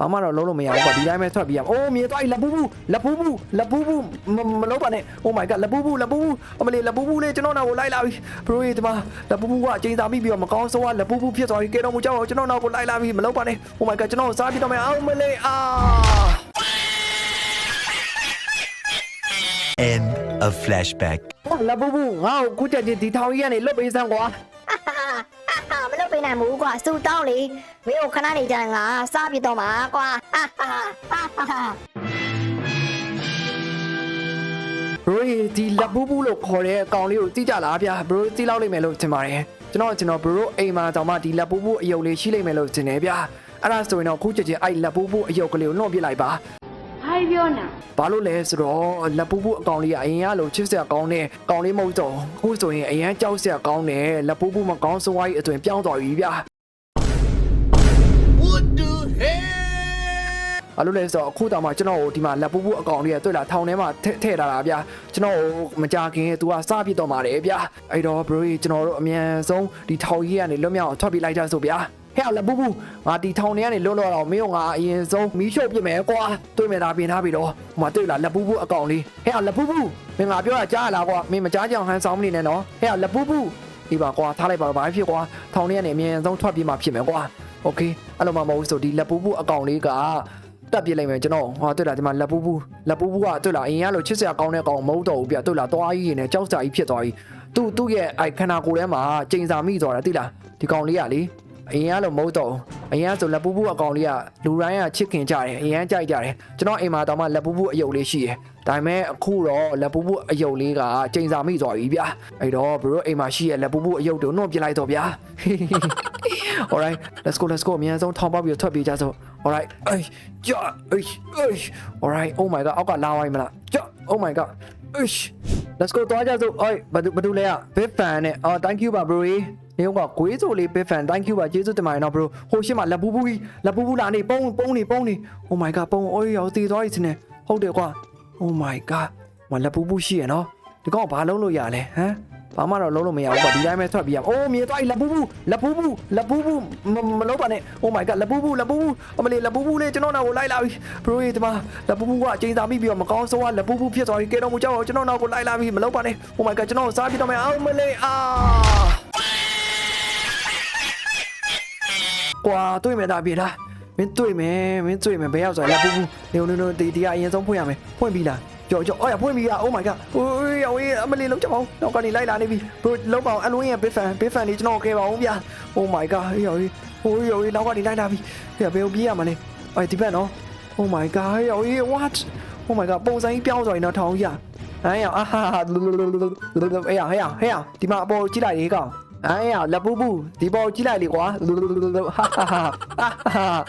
ဘာမှတော့လုံးလို့မရဘူးကွာဒီတိုင်းပဲထွက်ပြေးရအောင်အိုးမြင်သွားပြီလက်ပူးပူလက်ပူးပူလက်ပူးပူမမလုံးပါနဲ့ Oh my god လက်ပူးပူလက်ပူးပူအမလေးလက်ပူးပူလေးကျွန်တော်နောက်ကိုလိုက်လာပြီဘရိုကြီးဒီမှာလက်ပူးပူကအချိန်စာမိပြီးတော့မကောင်းဆိုးကလက်ပူးပူဖြစ်သွားပြီကဲတော့မကြောက်အောင်ကျွန်တော်နောက်ကိုလိုက်လာပြီမလုံးပါနဲ့ Oh my god ကျွန်တော်စားပြီးတော့မယ်အောင်မလေးအာ End of flashback. လက်ပူးပူငါ့ကိုကုချက်ချင်းဒီထောင်ကြီးကနေလွတ်ပေးစမ်းကွာဟာမလု ပ်ပေးနိုင်ဘူးကွာစူတောင်းလေမင်းတို့ခဏနေကြရင်ငါစားပြတော့မှာကွာဟာဟာဟာဟာဘရိုကြီးဒီလက်ပူးပူလို့ခေါ်တဲ့အကောင်လေးကိုသိကြလားဗျာဘရိုသိလောက်လိမ့်မယ်လို့ထင်ပါတယ်ကျွန်တော်ကျွန်တော်ဘရိုအိမ်မှာတောင်မှဒီလက်ပူးပူအယုံလေးရှိလိမ့်မယ်လို့ထင်တယ်ဗျာအဲ့ဒါဆိုရင်တော့ခုချက်ချင်းအဲ့လက်ပူးပူအယုံကလေးကိုနှုတ်ပြလိုက်ပါ ဘာပြောနာဘာလို့လဲဆိုတော့လက်ပူးပူအကောင်လေးကအရင်ကလို့ချစ်စရာကောင်းတဲ့ကောင်လေးမဟုတ်တော့ခုဆိုရင်အရင်ကြောက်စရာကောင်းတဲ့လက်ပူးပူမကောင်းဆိုးဝါးကြီးအသွင်ပြောင်းသွားပြီဗျာ What the hell? ဘာလို့လဲဆိုတော့အခုတောင်မှကျွန်တော်ကိုဒီမှာလက်ပူးပူအကောင်လေးကတွေ့လာထောင်ထဲမှာထည့်ထည့်ထားတာဗျာကျွန်တော်ကိုမကြခင်သူကစပြစ်တော့มาတယ်ဗျာအဲ့တော့ bro ကြီးကျွန်တော်တို့အမြန်ဆုံးဒီထောင်ကြီးကနေလွတ်မြောက်အောင်ထွက်ပြေးလိုက်ကြဆိုဗျာ ဟဲ့လက်ပူးပူငါဒီထောင်ထဲကနေလွတ်တော့တော့မင်းတို့ငါအရင်ဆုံးမီးရှို့ပြစ်မယ်ကွာတွေ့မယ်ဒါပြင်ထားပြီတော့ဟိုမှာတွေ့လာလက်ပူးပူအကောင်လေးဟဲ့လက်ပူးပူမင်းငါပြောတာကြားရလားကွာမင်းမကြားကြအောင်ဟန်ဆောင်မနေနဲ့နော်ဟဲ့လက်ပူးပူဒီပါကွာထားလိုက်ပါတော့ဘာဖြစ်ကွာထောင်ထဲကနေအမြန်ဆုံးထွက်ပြေးမှဖြစ်မယ်ကွာโอเคအဲ့လိုမှမဟုတ်ဆိုဒီလက်ပူးပူအကောင်လေးက တက်ပြစ်လိုက်မယ်ကျွန်တော်ဟာတွေ့လားဒီမှာလက်ပူးပူးလက်ပူးပူးကတွေ့လားအရင်ကလို့ချစ်စရာကောင်းတဲ့ကောင်မဟုတ်တော့ဘူးပြတွေ့လားသွားကြီးရင်းနဲ့ကြောက်စရာကြီးဖြစ်သွားပြီသူ့သူ့ရဲ့အိုက်ခန္ဓာကိုယ်ထဲမှာချိန်စာမိသွားတာသိလားဒီကောင်လေးကလေ အရင်ကလို့မဟုတ်တော့ဘူးအရင်ကဆိုလက်ပူးပူးအကောင်လေးကလူတိုင်းကချစ်ခင်ကြတယ်အရင်ကြိုက်ကြတယ်ကျွန်တော်အိမ်မှာတောင်မှလက်ပူးပူးအယုတ်လေးရှိတယ်ဒါပေမဲ့အခုတော့လက်ပူးပူးအယုတ်လေးကချိန်စာမိသွားပြီဗျာအဲ့တော့ဘရိုအိမ်မှာရှိရဲ့လက်ပူးပူးအယုတ်တို့နှုတ်ပြလိုက်တော့ဗျာ alright let's go let's go အမြန်ဆုံးထောင်ပေါက်ပြီးထွက်ပြေးကြစို့ alright အေးကြာအေးအေး alright oh my god အောက်ကလာဝိုင်းမလားကြာ oh my god အေး let's go သွားကြစို့အေးဘာဘာလို့လဲอ่ะ big fan နဲ့အော် thank you ပါ bro နေကကွေးစိုးလေး big fan thank you ပါကျေးဇူးတင်ပါတယ်နော် bro ဟိုရှင်းမှာလက်ပူးပူးကြီးလက်ပူးပူးလာနေပုံးပုံးနေပုံးနေ oh my god ပုံးအိုးရောတည်သွားပြီစနေဟုတ်တယ်ကွာ oh my god မလက်ပူးပူးရှိရနော်ဒီကောင်ဘာလုံးလို့ရလဲဟမ် ဘာမှတော့လုံးလို့မရဘူးပေါ့ဒီတိုင်းပဲထွက်ပြေးရအောင်အိုးမြင်သွားပြီလက်ပူးပူးလက်ပူးပူးလက်ပူးပူးမမလုံးပါနဲ့ oh my god လက်ပူးပူးလက်ပူးပူးအမလေးလက်ပူးပူးလေးကျွန်တော်နောက်ကိုလိုက်လာပြီ bro ဒီမှာလက်ပူးပူးကအချိန်စာမိပြီးတော့မကောင်းဆိုးကလက်ပူးပူးဖြစ်သွားပြီကဲတော့မကြောက်အောင်ကျွန်တော်နောက်ကိုလိုက်လာပြီမလုံးပါနဲ့ oh my god ကျွန်တော်စားပြီးတော့မယ်အောင်မလေးအာကွာတွေ့မယ်ဒါပြေလားမင်းတွေ့မယ်မင်းတွေ့မယ်ဘယ်ရောက်ဆိုလက်ပူးပူးနေနေနေဒီဒီကအရင်ဆုံးဖွင့်ရမယ်ဖွင့်ပြီလား Trời trời ơi apoi mi à oh my god. Ui ôi amali lâu chao. Nó còn đi lại là này bi. Tôi lâu bảo alo em biết fan, biết fan đi nó kêu bảo bia. Oh my god. Ui ôi. Ui ôi nó còn đi lại là bi. Thì bêu bia mà này. Ai tí bạn. Oh my god. Ôi what? Oh my god. Bông dáng béo rồi nó thong gì à? Ấy à. Ấy à, ấy à, ấy à. Thì mà bô chỉ lại đi cả. Ấy à, là bu bu. Thì bô chỉ lại đi quá. Ha ha ha.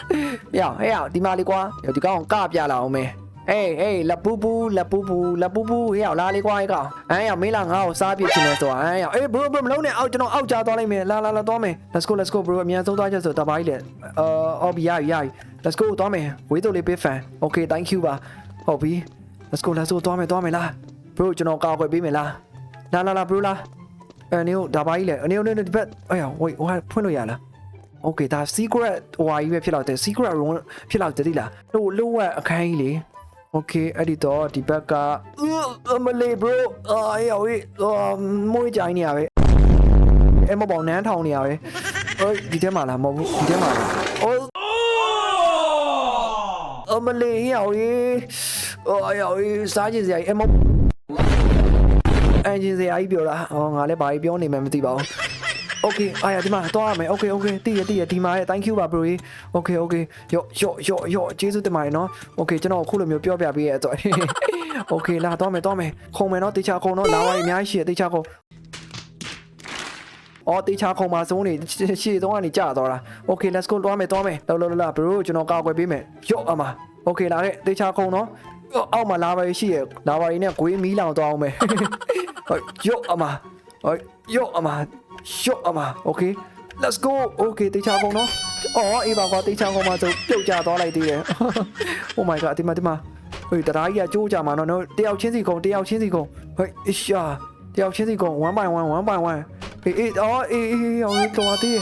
Ấy à, ấy à, thì mà đi quá. Giờ thì có con cá bia là ông mày. ရဒီမှာလေကွာဒီကောင်ကပြလာအောင်မယ်အေးအေးလက်ပူးပူးလက်ပူးပူးလက်ပူးပူးဟဲ့ရလာလေကွာအဲ့ကောင်အဲ့ရမင်းလာငါ့ကိုစားပြချင်တယ်ဆိုတာအဲ့ရအေး bro bro မလုံးနဲ့အောက်ကျွန်တော်အောက်ကြသွားလိုက်မယ်လာလာလာသွားမယ် let's go let's go bro အမြန်ဆုံးသွားချက်ဆိုတပါးကြီးလေအာအော်ဘီရရ let's go သွားမယ်ဝေးတို့လေး big fan okay thank you ပါဟုတ်ပြီ let's go let's go သွားမယ်သွားမယ်လား bro ကျွန်တော်ကာကွယ်ပေးမယ်လားလာလာလာ bro လာအဲနေဒါပါကြီးလေအနေနဲ့ဒီဘက်အေး wait ဟိုဖွင့်လို့ရလား okay ဒါ secret ဟိုဟာကြီးပဲဖြစ်တော့တယ် secret room ဖြစ်တော့တယ်ဒီလားလို့လို့ဝက်အခန်းကြီးလေ okay အဲ့ဒီတော့ဒီဘက်ကအမလေး bro အာအေးဝေးမွေးကြိုင်းနေရပဲအဲ့မပေါ့နန်းထောင်နေရပဲဟိုဒီထဲမှာလားမဟုတ်ဘူးဒီထဲမှာလားအိုးအမလေးရောင်ကြီးအာရောင်ကြီးစားကြည့်စရာကြီးအမအန်ဂျင်စရာကြီးပြောတာဟောငါလည်းဘာကြီးပြောနေမှမသိပါဘူး Okay အာရဒီမှာသွားရမယ် Okay Okay တည်ရတည်ရဒီမှာရ Thank you ပါ bro Okay Okay ရော့ရော့ရော့ရော့ကျေးဇူးတင်ပါတယ်နော် Okay ကျွန်တော်အခုလိုမျိုးပြောပြပေးရတော့ Okay လာသွားမယ်သွားမယ်ခုံမယ်နော်တေချာခုံနော်လာဝါးရအများကြီးရှိရတေချာခုံအော်တေချာခုံမှာစုံးနေရှေ့တော့ကနေကြာသွားတာ Okay let's go သွားမယ်သွားမယ်လောလောလော bro ကျွန်တော်ကောက်ွယ်ပေးမယ်ရော့အမ Okay လာခဲ့တေချာခုံနော်အောက်မှာလာပါရှိရလာပါရင်းနဲ့ဂွေးမီးလောင်သွားအောင်မယ်ဟုတ်ရော့အမဟုတ်ရော့အမ ရော့အမ okay let's go okay တေချာကုန်နော်အော်အေးပါကွာတေချာကုန်မှာဆိုပြုတ်ကျသွားလိုက်သေးတယ် oh my god ဒီမှာဒီမှာဟေးတရားကြီးကကြိုးကြမှာနော်တယောက်ချင်းစီကုန်တယောက်ချင်းစီကုန်ဟေးအရှာတယောက်ချင်းစီကုန်1 by 1 1 by 1အေးအေးအော်အေးအေးအောင်တော်သေး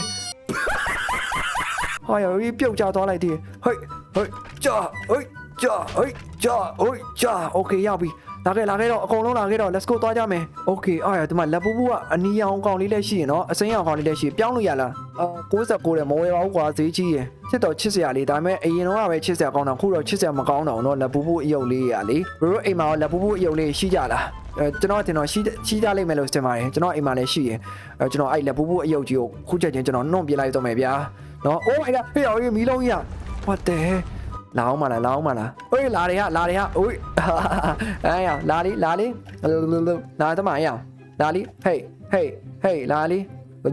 ဟာရောပြုတ်ကျသွားလိုက်သေးဟေး ဟိုကြာဟိုကြာဟိုကြာဟိုကြာโอเคရောက်ပြီ လာခဲ့လာခဲ့တော့အကုန်လုံးလာခဲ့တော့ let's go သွားကြမယ်။ Okay အားရဒီမှာလက်ပူပူကအနီရောင်ကောင်လေးလည်းရှိရင်နော်အစိမ်းရောင်ကောင်လေးလည်းရှိပြောင်းလို့ရလား။အော်69တဲ့မဝယ်ပါဘူးကွာဈေးကြီးရယ်။ချစ်တော့ချစ်စရာလေးဒါပေမဲ့အရင်တော့ကပဲချစ်စရာကောင်းတာခုတော့ချစ်စရာမကောင်းတော့နော်လက်ပူပူအယုတ်လေးရလေ။ဘရိုအိမ်မှာရောလက်ပူပူအယုတ်လေးရှိကြလား။အဲကျွန်တော်တင်တော့ရှိရှိကြလိမ့်မယ်လို့ထင်ပါတယ်ကျွန်တော်အိမ်မှာလည်းရှိရင်အဲကျွန်တော်အဲ့လက်ပူပူအယုတ်ကြီးကိုခုချက်ချင်းကျွန်တော်နှုံပြလိုက်တော့မယ်ဗျာ။နော်အိုးအဲ့ဒါဖေးအောင်မီးလုံးကြီးอ่ะ what the hell လာအောင်မလားလာအောင်မလားအေးလာတယ်ဟာလာတယ်ဟာအေးအဲရလာလီလာလီလာတမအေးရလာလီဟေးဟေးဟေးလာလီဟေး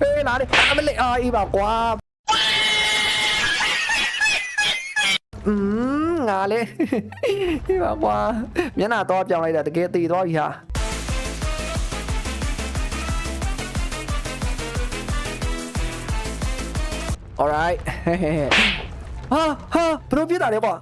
ဟေးလာလီအမလေးအေးပါကွာอืมငါလေဒီပါကွာမျက်နှာတော့ပြောင်းလိုက်တာတကယ်တည်သွားပြီဟာ alright ဟာဟာဘယ်လိုပြစ်တာလဲကွာ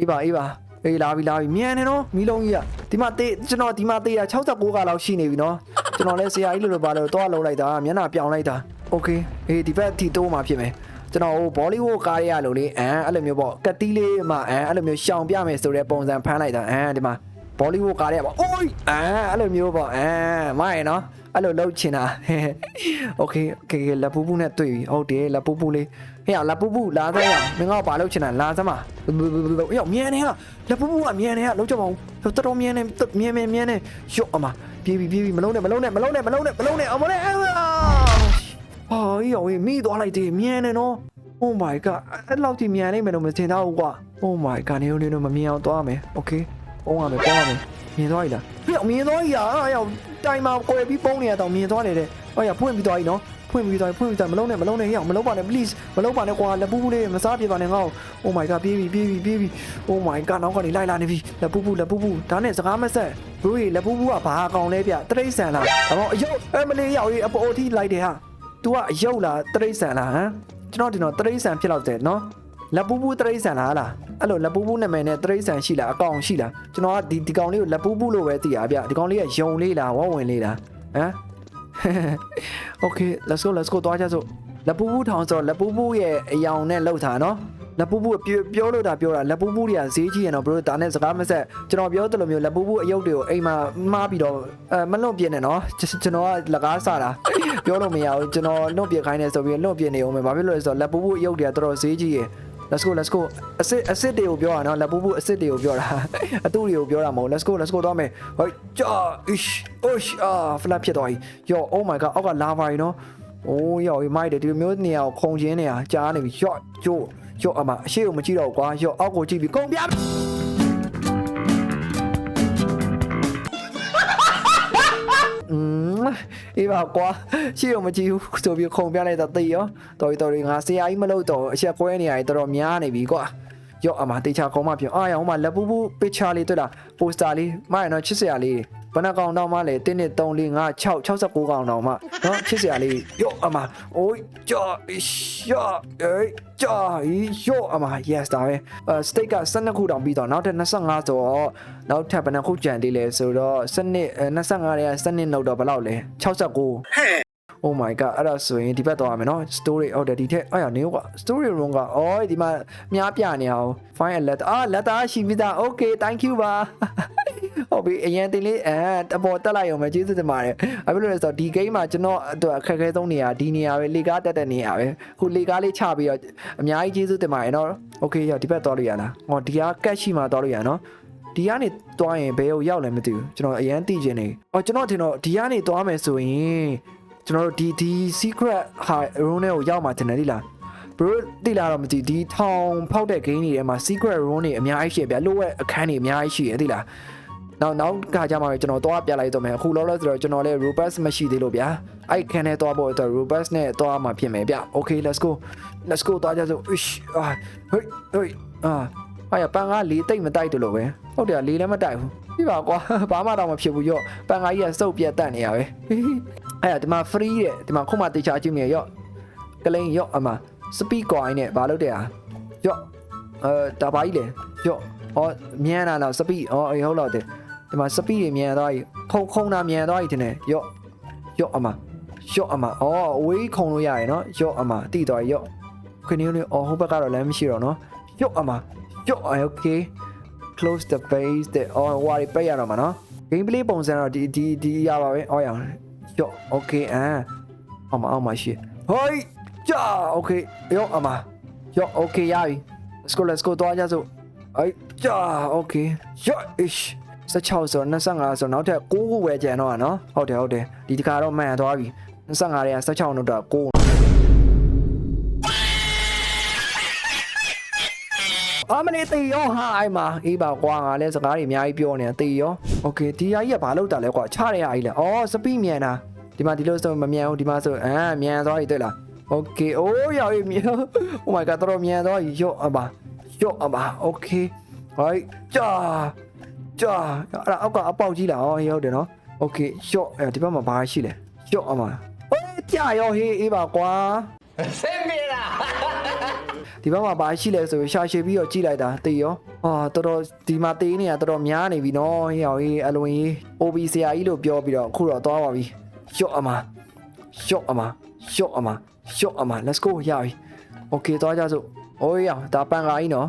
အေးပါအေးပါအေးလာပြီလာပြီမြန်နေနော်မီးလုံးကြီးอ่ะဒီမှာတေးကျွန်တော်ဒီမှာတေးတာ69ကလောက်ရှိနေပြီနော်ကျွန်တော်လည်းဆရာကြီးလိုလိုပါလို့တော့လုံးလိုက်တာမျက်နှာပြောင်းလိုက်တာโอเคအေးဒီဘက်အထိတိုးမှဖြစ်မယ်ကျွန်တော်ဟိုဘောလိဝုဒ်ကားရရလို့လေအမ်အဲ့လိုမျိုးပေါ့ကတိလေးမှအမ်အဲ့လိုမျိုးရှောင်ပြမယ်ဆိုတဲ့ပုံစံဖမ်းလိုက်တာအမ်ဒီမှာ ဘောလိဝုဒ်ကားရပေါ့အိုးအမ်အဲ့လိုမျိုးပေါ့အမ်မရနော်အဲ့လိုလှုပ်ချင်တာโอเคโอเคလက်ပူပူနဲ့တွေ့ပြီဟုတ်တယ်လက်ပူပူလေးဟဲ့လက်ပူပူလာသေးရမင်းကဘာလှုပ်ချင်တာလာစမ်းပါအေးမြန်နေဟာလက်ပူပူကမြန်နေဟာလှုပ်ကြပါဦးတော်တော်မြန်နေမြန်မြန်မြန်နေရော့အမပြေးပြီပြေးပြီမလုံးနဲ့မလုံးနဲ့မလုံးနဲ့မလုံးနဲ့မလုံးနဲ့အမလေးအာယောဝေးမိသွားလိုက်တယ်မြန်နေနော် Oh my god အဲ့လောက်ကြီးမြန်နေမယ်လို့မထင်တော့ဘူးကွာ Oh my god နေနေမမြင်အောင်သွားမယ် Okay ပုံးရမယ်ပုံးရမယ်မြင်သွားပြီလားဟဲ့မြင်သွားပြီอ่ะအဲ့ရောက်တိုင်မှာကွယ်ပြီးပုံးနေရတော့မြင်သွားတယ်တဲ့ဟောရဖွင့်ပြီးသွားပြီနော်ဖွင့်ပြီးသွားပြီဖွင့်ပြီးသွားမလုံးနဲ့မလုံးနဲ့ဟဲ့မလုံးပါနဲ့ please မလုံးပါနဲ့ကွာလက်ပူးပူးလေးမစားပြေပါနဲ့ငါ့ကို Oh my god ပြေးပြီပြေးပြီပြေးပြီ Oh my god နောက်ကနေလိုက်လာနေပြီလက်ပူးပူးလက်ပူးပူးဒါနဲ့စကားမဆက်ဘရိုကြီးလက်ပူးပူးကဘာအကောင်လဲဗျတရိတ်ဆန်လားအမောအယုတ်အမလေးရောက်ရေးအပေါ်အထိလိုက်တယ်ဟာ तू ကအယုတ်လားတရိတ်ဆန်လားဟမ်ကျွန်တော်ဒီတော့တရိတ်ဆန်ဖြစ်တော့တယ်နော် လက်ပူးပူးတရိတ်ဆန်လားလားအဲ့လိုလက်ပူးပူးနာမည်နဲ့တရိတ်ဆန်ရှိလားအကောင်ရှိလားကျွန်တော်ကဒီဒီကောင်လေးကိုလက်ပူးပူးလို့ပဲသိရဗျဒီကောင်လေးကယုံလေးလားဝဝင်လေးလားဟမ် Okay let's go let's go သွားကြစို့လက်ပူးပူးထောင်ဆိုတော့လက်ပူးပူးရဲ့အယောင်နဲ့လှုပ်တာနော်လက်ပူးပူးပြောပြောလို့တာပြောတာလက်ပူးပူးတွေကဈေးကြီးရတော့ဘရိုဒါနဲ့စကားမဆက်ကျွန်တော်ပြောသလိုမျိုးလက်ပူးပူးအယုတ်တွေကိုအိမ်မှာမှားပြီးတော့အဲမလွန့်ပြင်းနဲ့နော်ကျွန်တော်ကလကားစားတာပြောလို့မရဘူးကျွန်တော်လွန့်ပြခိုင်းနေဆိုပြီးလွန့်ပြင်းနေအောင်ပဲဘာဖြစ်လို့လဲဆိုတော့လက်ပူးပူးအယုတ်တွေကတော်တော်ဈေးကြီးရယ် let's go let's go အစ်စ်အစ်စ်တွေကိုပြောတာနော်လက်ပူးပူးအစ်စ်တွေကိုပြောတာအတူတွေကိုပြောတာမဟုတ် let's go let's go တော့မယ်ဟိုကြာ ish osh အာ flat ဖြစ်သွားပြီ yo oh my god အောက်ကလာပါရီနော်အိုးရောမိုက်တယ်ဒီလိုမျိုးနေရာကိုခုံချင်းနေရကြားနေပြီ yo ကျို့ကျို့အမအရှိကိုမကြည့်တော့ဘူးကွာ yo အောက်ကိုကြည့်ပြီးကုန်ပြ အေးပါကွာရှေ့ကိုမကြည့်ဘူးဆိုပြီးခုံပြလိုက်တော့သိရောတော်ရီတော်ရီငါဆရာကြီးမလို့တော့အချက်ကွဲနေရတယ်တော်တော်များနေပြီကွာ ရော့အမတေချာကောင်းမပြောအာရအောင်မလက်ပူးပူးပစ်ချလေးတွေ့လားပိုစတာလေးမရနော်ချစ်စရာလေးဘယ်နှကောင်တော့မှလဲတင်းနဲ့3 4 5 6 69ကောင်တော့မှနော်ချစ်စရာလေးရော့အမအိုးကြောရော့အေးကြောရော့အမ yes ဒါပဲအဲစတိတ်က12ခုတောင်ပြီးတော့နောက်ထပ်25ဆိုတော့နောက်ထပ်ဘယ်နှခုကြံသေးလဲဆိုတော့စနစ်25ရဲစနစ်နှုတ်တော့ဘယ်လောက်လဲ69 Oh my god အဲ့ဒါဆိုရင်ဒီဘက်သွားရမယ်နော် story ဟုတ်တယ်ဒီထက်အဲ့ရနေကွာ story room ကအော်ဒီမှာမြားပြနေအောင် find a letter အာ letter ရှိပြီသား okay thank you ပါဟုတ်ပြီအရင်တင်လေးအဲအပေါ်တက်လိုက်အောင်ပဲကျေးဇူးတင်ပါတယ်အဲ့ဘယ်လိုလဲဆိုတော့ဒီ game မှာကျွန်တော်အတွက်အခက်အခဲဆုံးနေရာဒီနေရာပဲလေကားတက်တဲ့နေရာပဲခုလေကားလေးချပြီးတော့အများကြီးကျေးဇူးတင်ပါတယ်နော် okay ရဒီဘက်သွားလို့ရလားဟောဒီကကတ်ရှိမှသွားလို့ရနော်ဒီကနေသွားရင်ဘယ်ကိုရောက်လဲမသိဘူးကျွန်တော်အရန်သိချင်နေအော်ကျွန်တော်ထင်တော့ဒီကနေသွားမယ်ဆိုရင် ကျွန်တော်တို့ဒီဒီ secret room နဲ့ကိုရောက်မှာတင်တယ်လေလား bro တိလာတော့မသိဒီထောင်ဖောက်တဲ့ game တွေထဲမှာ secret room တွေအများကြီးရှိရဗျလို့ရဲ့အခန်းတွေအများကြီးရှိရသိလားနောက်နောက်ခါကြမှာကျွန်တော်သွားပြလိုက်တော့မယ်အခုလောလောဆိုတော့ကျွန်တော်လည်း robust မရှိသေးလို့ဗျာအဲ့ခန်းထဲသွားဖို့အတွက် robust နဲ့သွားမှာဖြစ်မယ်ဗျ okay let's go let's go သွားကြစို့ ish အာဟေးဟေးအာဟာရပန်ကားလေးတိတ်မတိုက်တယ်လို့ပဲဟုတ်တယ်လေးလည်းမတိုက်ဘူးပြပါကွာဘာမှတော့မဖြစ်ဘူးရော့ပန်ကားကြီးကစုပ်ပြတ်တက်နေရပဲ အဲ့ဒါဒီမှာ free တဲ့ဒီမှာခုမှတေချာကြည့်မြင်ရော့ကလိန်ရော့အမ speed coin နဲ့ဘာလုပ်တဲ့ဟာရော့အဲဒါပါကြီးလေရော့ဟောမြန်လာတော့ speed ဟောအေးဟုတ်တော့တယ်ဒီမှာ speed တွေမြန်သွားပြီခုံခုံတာမြန်သွားပြီတင်တယ်ရော့ရော့အမရော့အမအော်အဝေးခုံလို့ရတယ်နော်ရော့အမတိသွားရော့ခင်းနေနေအော်ဟိုဘက်ကတော့လမ်းမရှိတော့နော်ရော့အမရော့ okay close the base တဲ့အော်ဟိုဟာပြရတော့မှာနော် gameplay ပုံစံတော့ဒီဒီဒီရပါပဲအော်ရအောင် ရော့ okay အာအောင်မအောင်မရှိဟိုးကြာ okay ရော့အမရော့ okay ရပြီ let's go let's go သွားကြစို့အေးကြာ okay ရော့ ish 16ဆို25ဆိုနောက်ထပ်6ခုပဲကျန်တော့อ่ะเนาะဟုတ်တယ်ဟုတ်တယ်ဒီတခါတော့မှန်သွားပြီ25တွေက16တော့9 အမလေးတေရောဟာအိုင်မာအေးပါကွာငါလည်းစကားတွေအများကြီးပြောနေတာတေရောโอเคဒီဟာကြီးကဘာလုပ်တာလဲကွာချရရကြီးလဲအော်စပိမြန်တာဒီမှာဒီလိုဆိုမမြန်ဘူးဒီမှာဆိုအာမြန်သွားပြီတွေ့လားโอเคအိုးရောက်ပြီမြန် Oh my god တော်မြန်သွားပြီရော့အပါရော့အပါโอเคဟိုက်ကြာကြာအဲ့ဒါအောက်ကအပေါက်ကြီးလားဟောဟုတ်တယ်နော်โอเคရော့အဲဒီဘက်မှာဘာရှိလဲရော့အမအေးကြာရောဟေးအေးပါကွာ ဒီဘက်မှာဘာရှိလဲဆိုရှာရှည်ပြီးတော့ကြည့်လိုက်တာတေးရောဟာတော်တော်ဒီမှာတေးနေတာတော်တော်များနေပြီနော်ဟေးဟောဟေးအလွန်ကြီး OB ဆရာကြီးလို့ပြောပြီးတော့အခုတော့သွားပါပြီရှော့အမရှော့အမရှော့အမရှော့အမ let's go ရပြီ okay သွားကြစို့အိုးရဒါပန်ကာကြီးနော်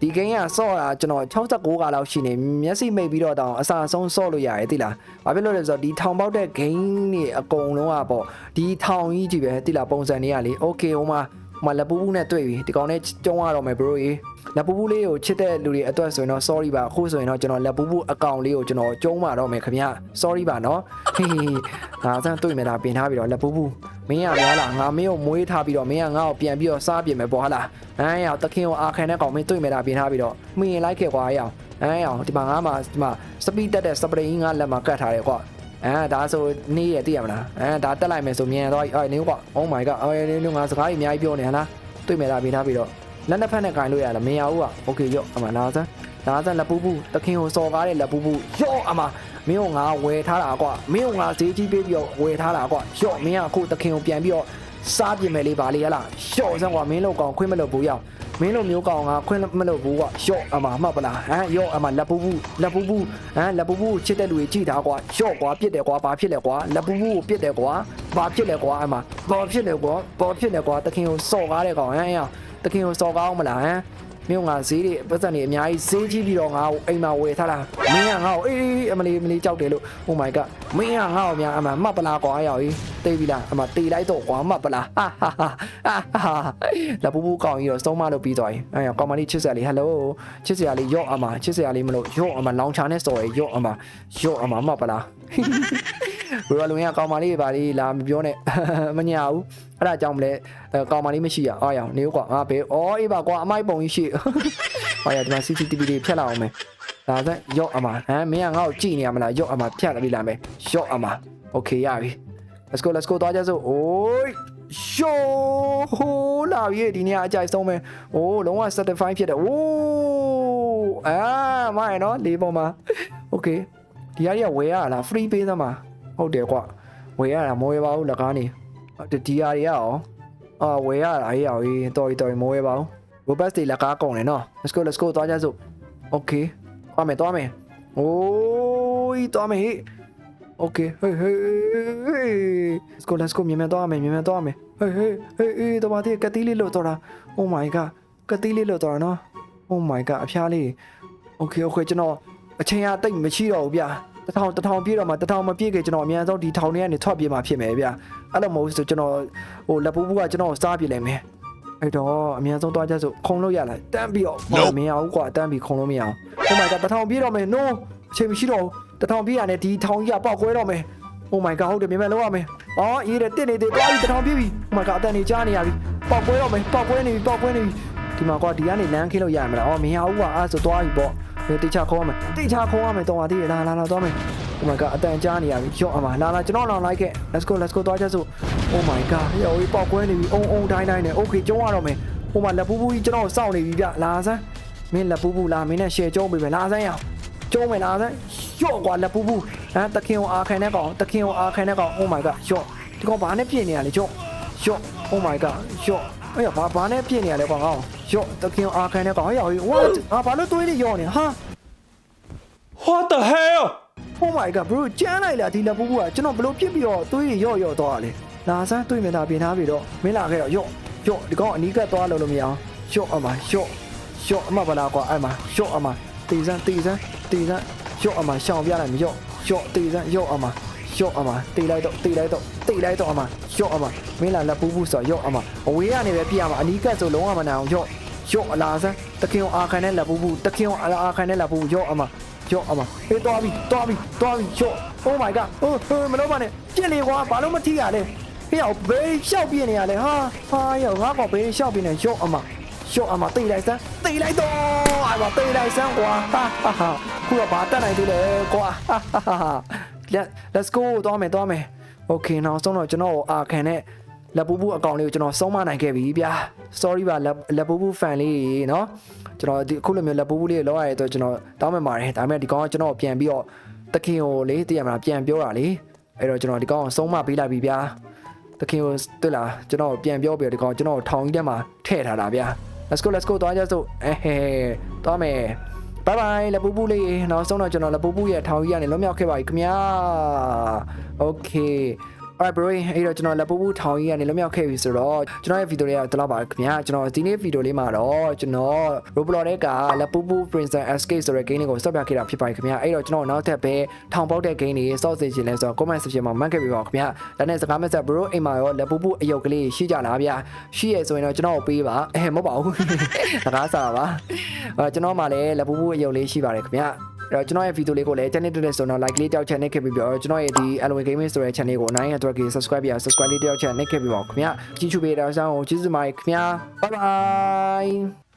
ဒီဂိမ်းကဆော့တာကျွန်တော်69ကလောက်ရှိနေမျက်စိမိတ်ပြီးတော့တောင်အစာဆုံးဆော့လို့ရတယ်သိလားဘာဖြစ်လို့လဲဆိုတော့ဒီထောင်ပေါက်တဲ့ဂိမ်းတွေအကုန်လုံးอ่ะပေါ့ဒီထောင်ကြီးကြီးပဲသိလားပုံစံတွေကလေ okay ဟိုမှာ ဟိုမှာလက်ပူးပူးနဲ့တွေ့ပြီဒီကောင်နဲ့ကျုံရတော့မယ် bro ရေလက်ပူးပူးလေးကိုချစ်တဲ့လူတွေအတွက်ဆိုရင်တော့ sorry ပါအခုဆိုရင်တော့ကျွန်တော်လက်ပူးပူးအကောင့်လေးကိုကျွန်တော်ကျုံးပါတော့မယ်ခင်ဗျ sorry ပါနော်ဟေးဟေးငါစမ်းတွေ့မယ်လားပြင်ထားပြီးတော့လက်ပူးပူးမင်းရများလားငါမင်းကိုမွေးထားပြီးတော့မင်းကငါ့ကိုပြန်ပြီးတော့စားပြင်မယ်ပေါ့ဟာလားဟမ်ရောက်တခင်ကိုအာခံတဲ့ကောင်မင်းတွေ့မယ်လားပြင်ထားပြီးတော့မင်းလိုက်ခဲ့ကွာရအောင်ဟမ်ရောက်ဒီမှာငါမှဒီမှာစပီးတက်တဲ့စပရိန်ငါလက်မှာကတ်ထားတယ်ကွာ အဲဒါဆိုနေ့ရသိရမလားအဲဒါတက်လိုက်မယ်ဆိုမြန်သွားပြီအော်နေပေါ့ Oh my god အော်နေလို့ငါစကားကြီးအများကြီးပြောနေဟလားတွေ့မယ်ဒါပေးထားပြီးတော့လက်နှစ်ဖက်နဲ့ခြင်လို့ရလားမရဘူးอ่ะ Okay ရော့အမလာစားလာစားလက်ပူးပူးတခင်ကိုစော်ကားတဲ့လက်ပူးပူးရော့အမမင်းကငါဝယ်ထားတာကွာမင်းကငါဈေးကြီးပေးပြီးတော့ဝယ်ထားတာကွာရော့မင်းကခုတခင်ကိုပြန်ပြီးတော့စားပြင်မယ်လေးပါလေဟလားရော့စမ်းကွာမင်းလောက်ကောင်ခွင့်မလို့ဘူးရောက် မင်းလိုမျိုးကောင်ကခွင့်မလို့ဘူးကွာရော့အမမှတ်ပလားဟမ်ရော့အမလက်ပူးပူးလက်ပူးပူးဟမ်လက်ပူးပူးချစ်တဲ့လူကြီးကြည့်တာကွာရော့ကွာပြစ်တယ်ကွာဘာဖြစ်လဲကွာလက်ပူးပူးကိုပြစ်တယ်ကွာဘာဖြစ်လဲကွာအမဘာဖြစ်လဲကွာဘာဖြစ်လဲကွာတခင်ကိုစော်ကားတဲ့ကောင်ဟမ်ရတခင်ကိုစော်ကောင်းမလားဟမ် မြို့ငါဈေးတွေပတ်စံတွေအများကြီးဈေးကြီးပြီးတော့ငါ့ကိုအိမ်မှာဝယ်ထားတာမင်းကငါ့ကိုအေးအေးအမလီအမလီကြောက်တယ်လို့ Oh my god မင်းကငါ့ကိုများအမမှတ်ပလားကွာအရောက်ကြီးတေးပြီလားအမတေးလိုက်တော့ကွာမှတ်ပလားဟာဟာဟာဟာလာပူပူကောင်းကြီးတော့စုံမလို့ပြီးသွားရင်အဲကောင်မလေးချစ်စရာလေးဟယ်လိုချစ်စရာလေးရော့အမချစ်စရာလေးမလို့ရော့အမလောင်ချာနဲ့စော်ရရော့အမရော့အမမှတ်ပလား ဘယ်လိုလုံရကောင်မလေးပါလေးလာမပြောနဲ့ မညာဘူးအဲ့ဒါကြောင့်မလဲအဲကောင်မလေးမရှိရအော်ရောင်နေဦးကွာငါဘေးအော်အေးပါကွာအမိုက်ပုံကြီးရှိ ဟောရဒီမှာ CCTV တွေဖြတ်လာအောင်မယ်ဒါဆိုရော့အမဟမ်မင်းကငါ့ကိုကြည့်နေရမလားရော့အမဖြတ်လိုက်လာမယ်ရော့အမโอเคရပြီ let's go let's go သွားကြစို့အိုးရှိုးဟိုးလာပြီဒီနေ့အကြိုက်ဆုံးပဲအိုးလုံးဝ satisfy ဖြစ်တယ်အိုးအာမိုင်းနော်လေးပေါ်မှာ okay ဒီဟာကြီးကဝယ်ရလား free ပေးသမှာဟုတ်တယ်ကွာဝယ်ရတာမဝယ်ပါဘူးလကားနေဟုတ်တယ်ဒီဟာတွေကရောအာဝယ်ရတာအေးရောကြီးတော်တော်မဝယ်ပါဘူး robust တွေလကားကုန်တယ်နော် let's go let's go သွားကြစို့ okay သွားမယ်သွားမယ်အိုးသွားမယ်ဟေး okay ဟေးဟေး let's go let's go မြန်မြန်သွားမယ်မြန်မြန်သွားမယ်ဟေးဟေးဟေးအေးတော့ပါသေးကတိလေးလို့တော့တာ oh my god ကတိလေးလို့တော့တာနော် oh my god အဖျားလေး okay okay ကျွန်တော် အချိန်အတိတ်မရှိတော့ဘူးဗျာတထောင်တထောင်ပြည့်တော့မှတထောင်မပြည့်ခင်ကျွန်တော်အများဆုံးဒီထောင်ထဲကနေထွက်ပြေးမှာဖြစ်မယ်ဗျာအဲ့လိုမဟုတ်ဘူးဆိုကျွန်တော်ဟိုလက်ပူးပူးကကျွန်တော်စားပြလိုက်မယ်အဲ့တော့အများဆုံးသွားကြဆိုခုံလို့ရလားတန်းပြီးတော့ဟောမရဘူးကွာတန်းပြီးခုံလို့မရအောင် oh my god တထောင်ပြည့်တော့မယ် no အချိန်မရှိတော့ဘူးတထောင်ပြည့်ရတယ်ဒီထောင်ကြီးကပေါက်ကွဲတော့မယ် oh my god ဟုတ်တယ်မြန်မြန်လောက်ရမယ်အော်အေးတယ်တစ်နေသေးသွားပြီတထောင်ပြည့်ပြီ oh my god အတန်နေကြားနေရပြီပေါက်ကွဲတော့မယ်ပေါက်ကွဲနေပြီပေါက်ကွဲနေပြီဒီမှာကွာဒီကနေလမ်းခင်းလို့ရမှာလားအော်မရဘူးကွာအဲ့ဆိုသွားပြီပေါ့ ဘယ်တိချခေါ်ရမယ်တိချခေါ်ရမယ်တော့ပါသေးတယ်လာလာလာသွားမယ် Oh my god အတန်ကြားနေရပြီရော့အမလာလာကျွန်တော်လောင်လိုက်ခဲ့ Let's go let's go သွားကြစို့ Oh my god ရော်ပေါက်ကွဲနေပြီအုံအုံတိုင်းတိုင်းနဲ့ Okay ကျုံးရတော့မယ်ဟိုမှာလက်ပူးပူးကြီးကျွန်တော်စောင့်နေပြီဗျလာစမ်းမင်းလက်ပူးပူးလာမင်းနဲ့ share ကျုံးပေးမယ်လာစမ်းရအောင်ကျုံးမယ်လာစမ်းရော့ကွာလက်ပူးပူးဟမ်တခင်ကိုအာခံတဲ့ကောင်တခင်ကိုအာခံတဲ့ကောင် Oh my god ရော့ဒီကောင်ဘာနဲ့ပြင်နေရလဲရော့ရော့ Oh my god ရော့ အဲ့ရဘာဘာနဲ့ပြင်နေရလဲကွာငါ့ရော့တခင်ကိုအာခံတဲ့ကောင်ဟေ့ရော် what ငါဘာလို့တွေးနေရော့နေဟာ What the hell Oh my god bro ကျန်းလိုက်လားဒီလက်ပူပူကကျွန်တော်ဘလို့ပြစ်ပြီးတော့သွေးရော့ရော့သွားတာလေလာစမ်းတွေ့မြင်တာပြင်ထားပြီးတော့မင်းလာခဲ့တော့ရော့ရော့ဒီကောင်အနီးကပ်သွားလို့လို့မရအောင်ရော့အမရော့ရော့အမဗလာကွာအဲ့မှာရော့အမတေစမ်းတေစမ်းတေစမ်းရော့အမရှောင်ပြလိုက်မရော့ရော့တေစမ်းရော့အမ ရော့အမတေလိုက်တော့တေလိုက်တော့တေလိုက်တော့အမရော့အမမင်းလာလက်ပူပူဆိုရော့အမအဝေးကနေပဲပြရမှာအနီးကပ်ဆိုလုံးဝမနိုင်အောင်ရော့ရော့အလာစမ်းတခင်အောင်အာခံတဲ့လက်ပူပူတခင်အောင်အာခံတဲ့လက်ပူပူရော့အမရော့အမအေးသွားပြီသွားပြီသွားပြီရော့ Oh my god ဟိုဟိုမလို့ပါနဲ့ပြစ်နေကွာဘာလို့မထိရလဲဟေ့အောင်ဘေးရှောက်ပြစ်နေရလဲဟာဟာရောငါကောင်ဘေးရှောက်ပြစ်နေရော့အမရော့အမတိတ်လိုက်စမ်းတိတ်လိုက်တော့အဲ့ပါတိတ်လိုက်စမ်းကွာဟာဟာဟာခုတော့ဘာတက်နိုင်သေးလဲကွာဟာဟာဟာ Let let's go သွားမယ်သွားမယ် Okay နောက်ဆုံးတော့ကျွန်တော်အာခံနဲ့လက်ပူပူအကောင့်လေးကိုကျွန်တော်ဆုံးမနိုင်ခဲ့ပြီဗျာ sorry ပါလက်လက်ပူပူ fan လေးเนาะကျွန်တော်ဒီအခုလိုမျိုးလက်ပူပူလေးလောက်ရတဲ့အတွက်ကျွန်တော်တောင်းပန်ပါတယ်ဒါပေမဲ့ဒီကောင်ကကျွန်တော်ပြန်ပြီးတော့တခင်ကိုလေတည်ရမလားပြန်ပြောတာလေအဲ့တော့ကျွန်တော်ဒီကောင်ကိုဆုံးမပေးလိုက်ပြီဗျာတခင်ကိုတွေ့လားကျွန်တော်ပြန်ပြောပြီးတော့ဒီကောင်ကျွန်တော်ထောင်ကြီးထဲမှာထည့်ထားတာဗျာ let's go let's go သွားကြစို့အဲဟဲသွားမယ် ဘိုင်ဘိုင်လက်ပူပူလေးနောက်ဆုံးတော့ကျွန်တော်လက်ပူပူရဲ့ထောင်ကြီးကနေလွတ်မြောက်ခဲ့ပါပြီခင်ဗျာ Okay alright bro အဲ့တော့ကျွန်တော်လက်ပူပူထောင်ကြီးကနေလွတ်မြောက်ခဲ့ပြီဆိုတော့ကျွန်တော်ရဲ့ဗီဒီယိုလေးကတော့ပါခင်ဗျာကျွန်တော်ဒီနေ့ဗီဒီယိုလေးမှာတော့ကျွန်တော် Roblox ထဲကလက်ပူပူ Princess Escape ဆိုတဲ့ game လေးကိုစောက်ပြခဲ့တာဖြစ်ပါတယ်ခင်ဗျာအဲ့တော့ကျွန်တော်နောက်ထပ်ပဲထောင်ပေါက်တဲ့ game တွေစောက်စေချင်လဲဆိုတော့ comment section မှာမှတ်ခဲ့ပြီးပါခင်ဗျာဒါနဲ့စကားမဆက် bro အိမ်မှာရောလက်ပူပူအယုတ်ကလေးရှိကြလားဗျာရှိရဆိုရင်တော့ကျွန်တော်ကိုပေးပါအဲမဟုတ်ပါဘူးစကားစားပါအဲကျွန်တော်မှလည်းလက်ပူပူအယုတ်လေးရှိပါတယ်ခင်ဗျာအဲ့ တော့ကျွန်တော်ရဲ့ဗီဒီယိုလေးကိုလည်း channel တက်တဲ့ဆိုတော့ like လေးတောက်ချက်နဲ့ခဲ့ပြီးတော့ကျွန်တော်ရဲ့ဒီ Alloy Gaming ဆိုတဲ့ channel ကိုနိုင်ရတဲ့အတွက် subscribe ပြ subscribe လေးတောက်ချက်နဲ့ခဲ့ပြီးပါခင်ဗျာကြည့်ချူပေးတဲ့အားဆောင်ကိုကျေးဇူးတင်ပါတယ်ခင်ဗျာ bye bye